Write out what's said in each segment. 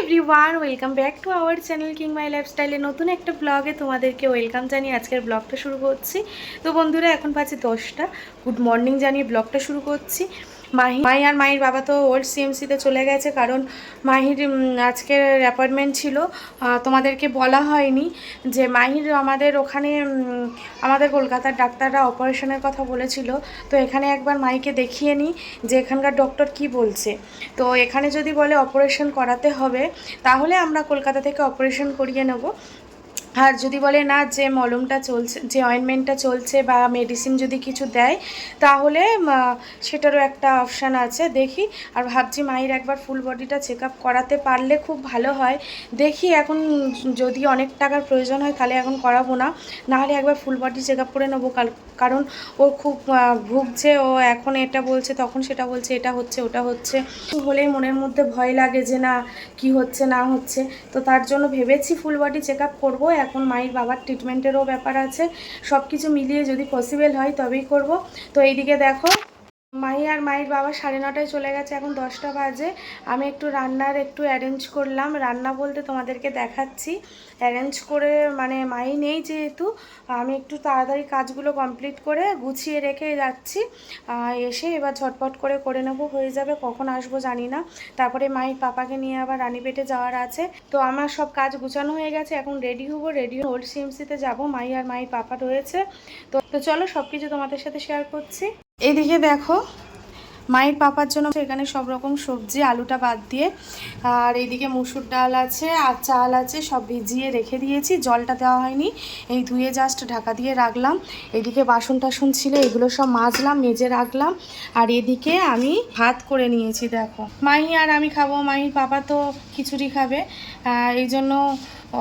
Everyone welcome back to our channel king my লাইফস্টাইলে নতুন একটা ব্লগে তোমাদেরকে ওয়েলকাম জানিয়ে আজকের ব্লগটা শুরু করছি। তো বন্ধুরা, এখন পাচ্ছি দশটা। গুড মর্নিং জানিয়ে ব্লগটা শুরু করছি। মাহি মাই আর মাহির বাবা তো ওল্ড সিএমসিতে চলে গেছে কারণ মাহির আজকের অ্যাপয়েন্টমেন্ট ছিল। তোমাদেরকে বলা হয়নি যে মাহির আমাদের ওখানে আমাদের কলকাতার ডাক্তাররা অপারেশনের কথা বলেছিল। তো এখানে একবার মাইকে দেখিয়ে নিই যে এখানকার ডক্টর কি বলছে। তো এখানে যদি বলে অপারেশন করাতে হবে, তাহলে আমরা কলকাতা থেকে অপারেশন করিয়ে নেব। আর যদি বলে না যে মলমটা চলছে, যে অয়েনমেন্টটা চলছে বা মেডিসিন যদি কিছু দেয়, তাহলে সেটারও একটা অপশান আছে। দেখি। আর ভাবছি মায়ের একবার ফুল বডিটা চেক আপ করাতে পারলে খুব ভালো হয়। দেখি এখন যদি অনেক টাকার প্রয়োজন হয়, তাহলে এখন করাবো না। নাহলে একবার ফুল বডি চেক আপ করে নেব। কারণ ও খুব ভুগছে। ও এখন এটা বলছে, তখন সেটা বলছে, এটা হচ্ছে, ওটা হচ্ছে। হলেই মনের মধ্যে ভয় লাগে যে না, কি হচ্ছে, না হচ্ছে। তো তার জন্য ভেবেছি ফুল বডি চেক আপ করব। এখন মায়ের বাবার ট্রিটমেন্টেরও ব্যাপার আছে। সব কিছু মিলিয়ে যদি পসিবেল হয় তবেই করব। তো এইদিকে দেখো মাহি আর মায়ের বাবা সাড়ে নটায় চলে গেছে, এখন দশটা বাজে। আমি একটু রান্নার একটু অ্যারেঞ্জ করলাম। রান্না বলতে তোমাদেরকে দেখাচ্ছি। অ্যারেঞ্জ করে মানে মাই নেই যেহেতু, আমি একটু তাড়াতাড়ি কাজগুলো কমপ্লিট করে গুছিয়ে রেখে যাচ্ছি। এসে এবার ঝটপট করে করে নেব, হয়ে যাবে, কখন আসব জানি না। তারপরে মায়ের পাপাকে নিয়ে আবার রানীপেটে যাওয়ার আছে। তো আমার সব কাজ গুছানো হয়ে গেছে, এখন রেডি হব রেডি ওল্ড সিএমসিতে যাব। মাই আর মায়ের পাপা রয়েছে। তো তো চলো সব কিছু তোমাদের সাথে শেয়ার করছি। এদিকে দেখো, মায়ের পাপার জন্য এখানে সব রকম সবজি, আলুটা বাদ দিয়ে, আর এইদিকে মুসুর ডাল আছে, আর চাল আছে, সব ভিজিয়ে রেখে দিয়েছি, জলটা দেওয়া হয়নি। এই ধুয়ে জাস্ট ঢাকা দিয়ে রাখলাম। এদিকে বাসন টাসন ছিল, এগুলো সব মাজলাম, মেজে রাখলাম। আর এদিকে আমি ভাত করে নিয়েছি, দেখো। মাহি আর আমি খাব, মাহির পাপা তো খিচুড়ি খাবে এই জন্য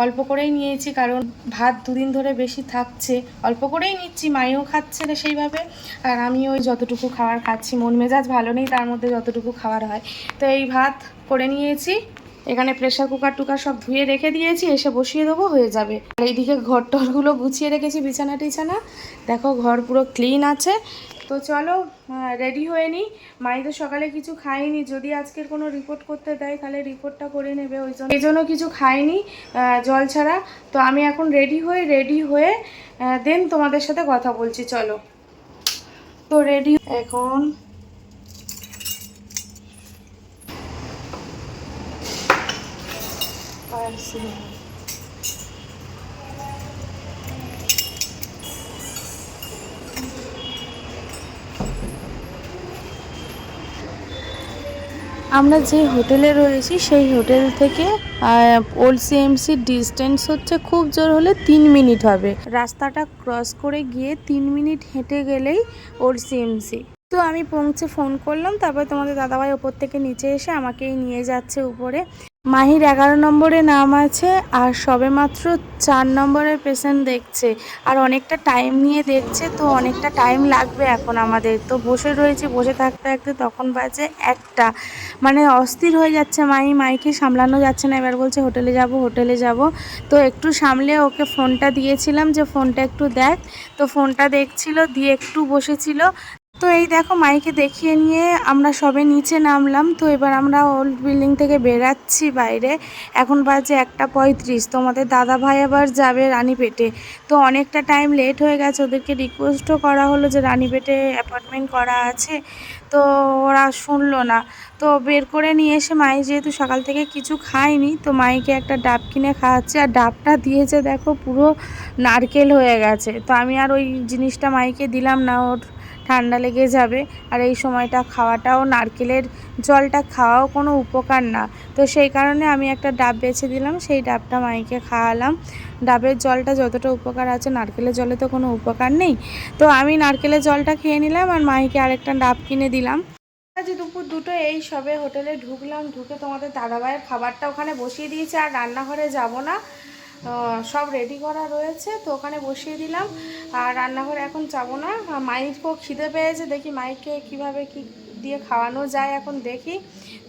অল্প করেই নিয়েছি, কারণ ভাত দুদিন ধরে বেশি থাকছে। অল্প করেই নিচ্ছি, মাইও খাচ্ছে না সেইভাবে। আর আমি ওই যতটুকু খাবার খাচ্ছি, মন মেজাজ ভালো নেই, তার মধ্যে যতটুকু খাবার হয়। তো এই ভাত করে নিয়েছি, এখানে প্রেশার কুকার টুকার সব ধুয়ে রেখে দিয়েছি, এসে বসিয়ে দেবো, হয়ে যাবে। আর এইদিকে ঘর টরগুলো গুছিয়ে রেখেছি বিছানা টিছানা দেখো, ঘর পুরো ক্লিন আছে। তো চলো রেডি হয়ে নিই মাই তো সকালে কিছু খাইনি যদি আজকের কোনো রিপোর্ট করতে দেয়, তাহলে রিপোর্টটা করে নেবে, ওই জন্য এই জন্য কিছু খাইনি জল ছাড়া। তো আমি এখন রেডি হয়ে রেডি হয়ে দেন তোমাদের সাথে কথা বলছি, চলো। তো রেডি এখন আমরা যে হোটেলে রয়েছি, সেই হোটেল থেকে ওল্ড সিএমসির ডিস্টেন্স হচ্ছে খুব জোর হলে তিন মিনিট হবে। রাস্তাটা ক্রস করে গিয়ে তিন মিনিট হেঁটে গেলেই ওল্ড সিএমসি তো আমি পৌঁছে ফোন করলাম, তারপরে তোমাদের দাদাভাই ওপর থেকে নিচে এসে আমাকেই নিয়ে যাচ্ছে উপরে। মাহির এগারো নম্বরে নাম আছে আর সবেমাত্র চার নম্বরের পেশেন্ট দেখছে। আর অনেকটা টাইম নিয়ে দেখছে, তো অনেকটা টাইম লাগবে এখন আমাদের। তো বসে রয়েছে, বসে থাকতে থাকতে তখন বাজে একটা। মানে অস্থির হয়ে যাচ্ছে মাই মাইকে সামলানো যাচ্ছে না। এবার বলছে, হোটেলে যাব হোটেলে যাব। তো একটু সামলে ওকে ফোনটা দিয়েছিলাম যে ফোনটা একটু দেখ। তো ফোনটা দেখছিল, দিয়ে একটু বসেছিল। তো এই দেখো মাইকে দেখিয়ে নিয়ে আমরা সবে নিচে নামলাম। তো এবার আমরা ওল্ড বিল্ডিং থেকে বেরাচ্ছি বাইরে। এখন বাজে একটা পঁয়ত্রিশ। তোমাদের দাদা ভাই আবার যাবে রানীপেটে। তো অনেকটা টাইম লেট হয়ে গেছে। ওদেরকে রিকোয়েস্টও করা হলো যে রানীপেটে অ্যাপয়েন্টমেন্ট করা আছে। তো ওরা শুনলো না। তো বের করে নিয়ে এসে মাই যেহেতু সকাল থেকে কিছু খায়নি, তো মাইকে একটা ডাব কিনে খাওয়াচ্ছে। আর ডাবটা দিয়েছে দেখো পুরো নারকেল হয়ে গেছে। তো আমি আর ওই জিনিসটা মাইকে দিলাম না। ওর ঠান্ডা লেগে যাবে। আর এই সময়টা খাওয়াটাও নারকেলের জলটা খাওয়াও কোনো উপকার না। তো সেই কারণে আমি একটা ডাব বেছে দিলাম, সেই ডাবটা মাইকে খাওয়ালাম। ডাবের জলটা যতটা উপকার আছে, নারকেলের জলে তো কোনো উপকার নেই। তো আমি নারকেলের জলটা খেয়ে নিলাম আর মাইকে আরেকটা ডাব কিনে দিলাম। আজ দুপুর দুটো, এই সবে হোটেলে ঢুকলাম, ঢুকে তোমাদের দাদাভাইয়ের খাবারটা ওখানে বসিয়ে দিয়েছে। আর রান্নাঘরে যাব না। সব রেডি করা রয়েছে, তো ওখানে বসিয়ে দিলাম। আর রান্নাঘরে এখন যাব না। মাইকও খিদে পেয়েছে, দেখি মাইকে কীভাবে কি দিয়ে খাওয়ানো যায় এখন দেখি।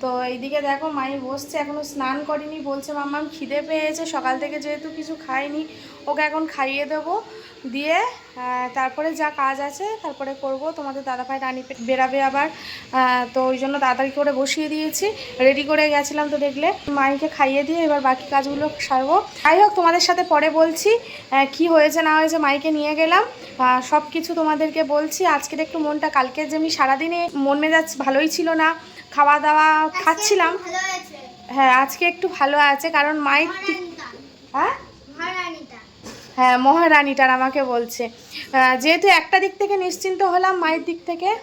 তো এইদিকে দেখো, মাই বসছে এখনও স্নান করিনি, বলছে, মাম্মাম, খিদে পেয়েছে, সকাল থেকে যেহেতু কিছু খাইনি, ওকে এখন খাইয়ে দেবো। দিয়ে তারপরে যা কাজ আছে তারপরে করব। তোমাদের দাদাভাই রানী বেরাবে আবার। তো ওই জন্য তাড়াতাড়ি করে বসিয়ে দিয়েছি। রেডি করে গেছিলাম তো দেখলে। মাইকে খাইয়ে দিয়ে এবার বাকি কাজগুলো সারবো। যাই হোক তোমাদের সাথে পরে বলছি কি হয়েছে না হয়েছে মাইকে নিয়ে গেলাম। সব কিছু তোমাদেরকে বলছি। আজকের একটু মনটা কালকে যে আমি সারাদিনে মন মেজাজ ভালোই ছিল না খাওয়া দাওয়া খাচ্ছিলাম। হ্যাঁ আজকে একটু ভালো আছে কারণ মাইক হ্যাঁ? হ্যাঁ মহারানীটার আমাকে বলছে। যেহেতু একটা দিক থেকে নিশ্চিন্ত হলাম মায়ের দিক থেকে,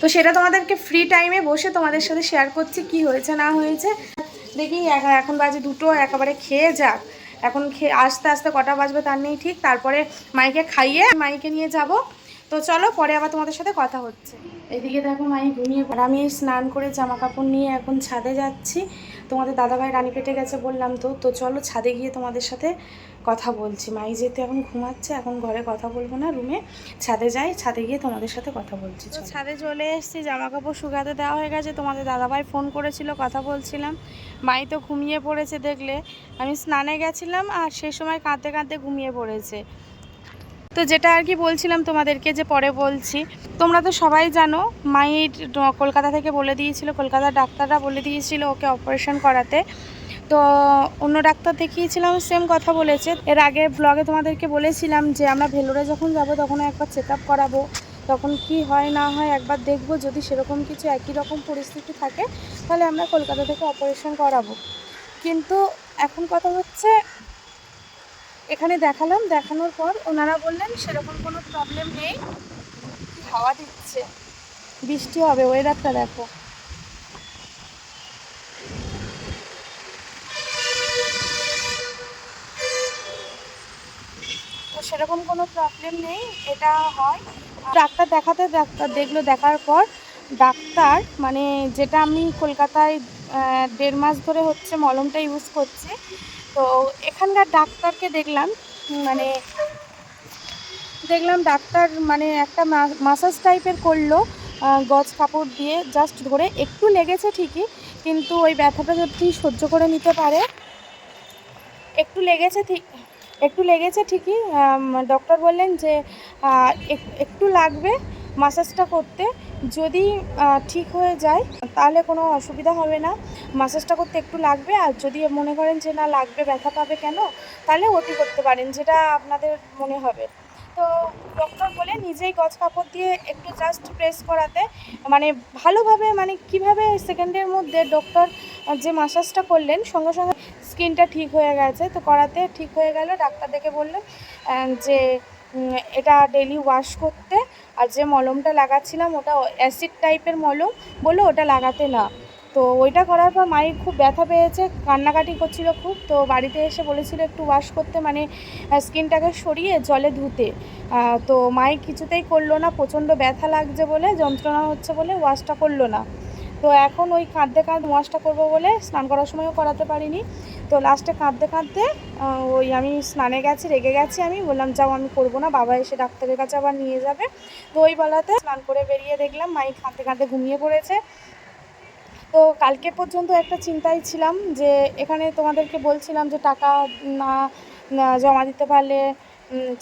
তো সেটা তোমাদেরকে ফ্রি টাইমে বসে তোমাদের সাথে শেয়ার করছি কি হয়েছে, না হয়েছে। দেখি এখন- বাজে দুটো, একেবারে খেয়ে যাক। এখন খেয়ে, আস্তে আস্তে কটা বাজবে তার নেই ঠিক। তারপরে মাইকে খাইয়ে, মাইকে নিয়ে যাব। তো চলো, পরে আবার তোমাদের সাথে কথা হচ্ছে। এদিকে দেখো মাই ঘুমিয়ে আমি স্নান করে জামা কাপড় নিয়ে এখন ছাদে যাচ্ছি। তোমাদের দাদাভাই রানী পেটে গেছে বললাম তো তো চলো ছাদে গিয়ে তোমাদের সাথে কথা বলছি। মাই যেহেতু এখন ঘুমাচ্ছে এখন ঘরে কথা বলব না রুমে ছাদে যাই ছাদে গিয়ে তোমাদের সাথে কথা বলছি ছাদে চলে এসেছি জামা কাপড় শুকাতে দেওয়া হয়ে গেছে তোমাদের দাদাভাই ফোন করেছিল কথা বলছিলাম। মাই তো ঘুমিয়ে পড়েছে দেখলে। আমি স্নানে গেছিলাম আর সেই সময় কাঁদতে কাঁদতে ঘুমিয়ে পড়েছে। তো যেটা আর কি বলছিলাম তোমাদেরকে যে পরে বলছি, তোমরা তো সবাই জানো, মায়ের কলকাতা থেকে বলে দিয়েছিল, কলকাতার ডাক্তাররা বলে দিয়েছিল ওকে অপারেশন করাতে। তো অন্য ডাক্তার দেখিয়েছিলাম সেম কথা বলেছে। এর আগে ব্লগে তোমাদেরকে বলেছিলাম যে, আমরা ভেলোরে যখন যাব তখন একবার চেক আপ করাবো। তখন কি হয়, না হয় একবার দেখব, যদি সেরকম কিছু একই রকম পরিস্থিতি থাকে, তাহলে আমরা কলকাতা থেকে অপারেশন করাবো। কিন্তু এখন কথা হচ্ছে এখানে দেখালাম, দেখানোর পর ওনারা বললেন সেরকম কোনো প্রবলেম নেই। হাওয়া দিচ্ছে। বৃষ্টি হবে ওয়েদারটা দেখো। তো সেরকম কোনো প্রবলেম নেই, এটা হয়। ডাক্তার দেখাতে ডাক্তার দেখল, দেখার পর ডাক্তার মানে যেটা আমি কলকাতায় দেড় মাস ধরে হচ্ছে, মলমটা ইউজ করছি তো এখানকার ডাক্তারকে দেখলাম মানে দেখলাম ডাক্তার মানে একটা মাসাজ টাইপের করল গজ কাপড় দিয়ে জাস্ট ধরে, একটু লেগেছে ঠিকই, কিন্তু ওই ব্যথাটা যদি সহ্য করে নিতে পারে, একটু লেগেছে ঠিক, একটু লেগেছে ঠিকই ডক্টর বললেন যে এক- একটু লাগবে মাসাজটা করতে। যদি ঠিক হয়ে যায়, তাহলে কোনো অসুবিধা হবে না। মাসাজটা করতে একটু লাগবে, আর যদি মনে করেন যে না লাগবে, ব্যথা পাবে কেন, তাহলে ওটি করতে পারেন, যেটা আপনাদের মনে হবে। তো ডক্টর বলে নিজেই গজ কাপড় দিয়ে একটু জাস্ট প্রেস করাতে মানে ভালোভাবে মানে কীভাবে সেকেন্ডের মধ্যে ডক্টর যে মাসাজটা করলেন, সঙ্গে সঙ্গে স্কিনটা ঠিক হয়ে গেছে, তো করাতে ঠিক হয়ে গেল, ডাক্তার দেখে বললেন যে এটা ডেলি ওয়াশ করতে। আর যে মলমটা লাগাচ্ছিলাম, ওটা অ্যাসিড টাইপের মলম বলল ওটা লাগাতে না। তো ওইটা করার পর মাই খুব ব্যথা পেয়েছে, কান্নাকাটি করছিল খুব। তো বাড়িতে এসে বলেছিল একটু ওয়াশ করতে মানে স্কিনটাকে সরিয়ে জলে ধুতে। তো মাই কিছুতেই করল না, প্রচণ্ড ব্যথা লাগছে বলে, যন্ত্রণা হচ্ছে বলে ওয়াশটা করল না। তো এখন ওই কাঁদতে কাঁদতে ওয়াশটা করব বলে স্নান করার সময়ও করাতে পারিনি। তো লাস্টে কাঁদতে কাঁদতে ওই আমি স্নানে গেছি, রেগে গেছি আমি, বললাম, যাও, আমি করব না, বাবা এসে ডাক্তারের কাছে আবার নিয়ে যাবে। তো ওই বেলাতে স্নান করে বেরিয়ে দেখলাম, মাই কাঁদতে কাঁদতে ঘুমিয়ে পড়েছে। তো কালকে পর্যন্ত একটা চিন্তায় ছিলাম যে, এখানে তোমাদেরকে বলছিলাম যে, টাকা না জমা দিতে পারলে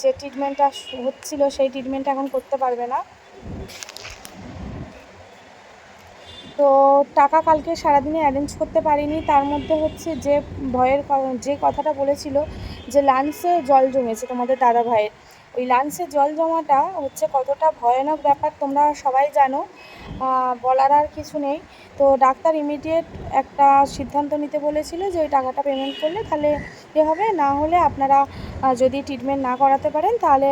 যে ট্রিটমেন্টটা হচ্ছিল, সেই ট্রিটমেন্টটা এখন করতে পারবে না। তো টাকা কালকে সারাদিনে অ্যারেঞ্জ করতে পারিনি। তার মধ্যে হচ্ছে যে ভয়ের যে কথাটা বলেছিল যে লাঞ্চে জল জমেছে তোমাদের দাদা ভাইয়ের। ওই লাঞ্চে জল জমাটা হচ্ছে কতটা ভয়ানক ব্যাপার তোমরা সবাই জানো বলার আর কিছু নেই। তো ডাক্তার ইমিডিয়েট একটা সিদ্ধান্ত নিতে বলেছিল যে ওই টাকাটা পেমেন্ট করলে তাহলে এ হবে, না হলে আপনারা যদি ট্রিটমেন্ট না করাতে পারেন তাহলে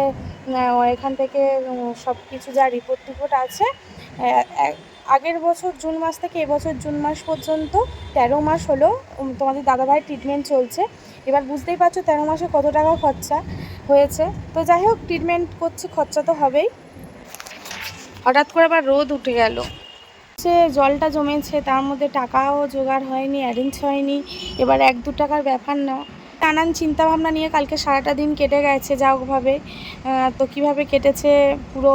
এখান থেকে সব কিছু যা রিপোর্ট টিপোর্ট আছে আগের বছর জুন মাস থেকে এবছর জুন মাস পর্যন্ত তেরো মাস হলো তোমাদের দাদাভাইয়ের ট্রিটমেন্ট চলছে। এবার বুঝতেই পারছ তেরো মাসে কত টাকা খরচা হয়েছে। তো যাই হোক ট্রিটমেন্ট করছি, খরচা তো হবেই। হঠাৎ করে আবার রোদ উঠে গেল। সে জলটা জমেছে, তার মধ্যে টাকাও জোগাড় হয়নি অ্যারেঞ্জ হয়নি। এবার এক দু টাকার ব্যাপার না। নানান চিন্তাভাবনা নিয়ে কালকে সারাটা দিন কেটে গেছে, যা হোকভাবে তো কীভাবে কেটেছে পুরো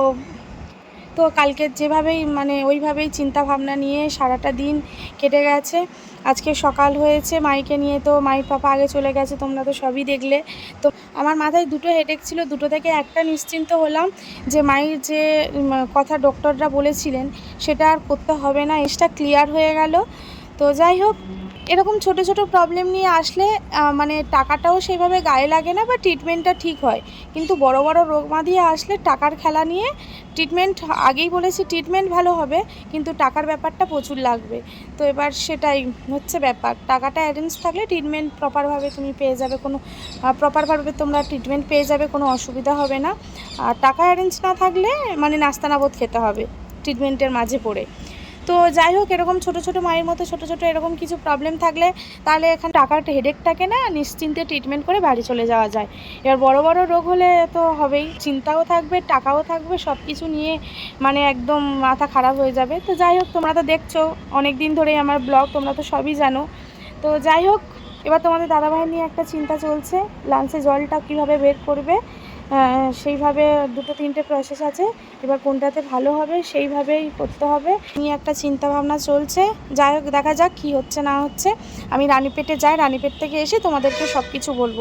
তো কালকে যেভাবেই মানে ওইভাবেই চিন্তা ভাবনা নিয়ে সারাটা দিন কেটে গেছে। আজকে সকাল হয়েছে, মাইকে নিয়ে তো মায়ের পাপা আগে চলে গেছে, তোমরা তো সবই দেখলে। তো আমার মাথায় দুটো হেডেক ছিল, দুটো থেকে একটা নিশ্চিন্ত হলাম যে মায়ের যে কথা ডক্টররা বলেছিলেন, সেটা আর করতে হবে না। এসটা ক্লিয়ার হয়ে গেল। তো যাই হোক এরকম ছোট ছোট প্রবলেম নিয়ে আসলে মানে টাকাটাও সেইভাবে গায়ে লাগে না বা ট্রিটমেন্টটা ঠিক হয়। কিন্তু বড় বড় রোগ দিয়ে আসলে টাকার খেলা নিয়ে ট্রিটমেন্ট আগেই বলেছি ট্রিটমেন্ট ভালো হবে, কিন্তু টাকার ব্যাপারটা প্রচুর লাগবে। তো এবার সেটাই হচ্ছে ব্যাপার। টাকাটা অ্যারেঞ্জ থাকলে ট্রিটমেন্ট প্রপারভাবে তুমি পেয়ে যাবে, কোনো প্রপারভাবে তোমরা ট্রিটমেন্ট পেয়ে যাবে, কোনো অসুবিধা হবে না। আর টাকা অ্যারেঞ্জ না থাকলে মানে নাস্তানাবোধ খেতে হবে ট্রিটমেন্টের মাঝে পড়ে। তো যাই হোক, এরকম ছোট ছোট মায়ের মতো ছোট ছোট এরকম কিছু প্রবলেম থাকলে তাহলে এখানে টাকার হেডেকটাকে না নিশ্চিন্তে ট্রিটমেন্ট করে বাড়ি চলে যাওয়া যায়। এবার বড় বড় রোগ হলে তো হবেই, চিন্তাও থাকবে, টাকাও থাকবে সব কিছু নিয়ে মানে একদম মাথা খারাপ হয়ে যাবে। তো যাই হোক, তোমরা তো দেখছ অনেক দিন ধরেই আমার ব্লগ তোমরা তো সবই জানো। তো যাই হোক, এবার তোমাদের দাদাভাই নিয়ে একটা চিন্তা চলছে লাঞ্চে জলটা কীভাবে বের করবে? সেইভাবে দুটো তিনটে প্রসেস আছে। এবার কোনটাতে ভালো হবে সেইভাবেই করতে হবে। নিয়ে একটা চিন্তা ভাবনা চলছে। যাই হোক, দেখা যাক কী হচ্ছে না হচ্ছে। আমি রানীপেটে যাই, রানীপেট থেকে এসে তোমাদেরকে সব কিছু বলব।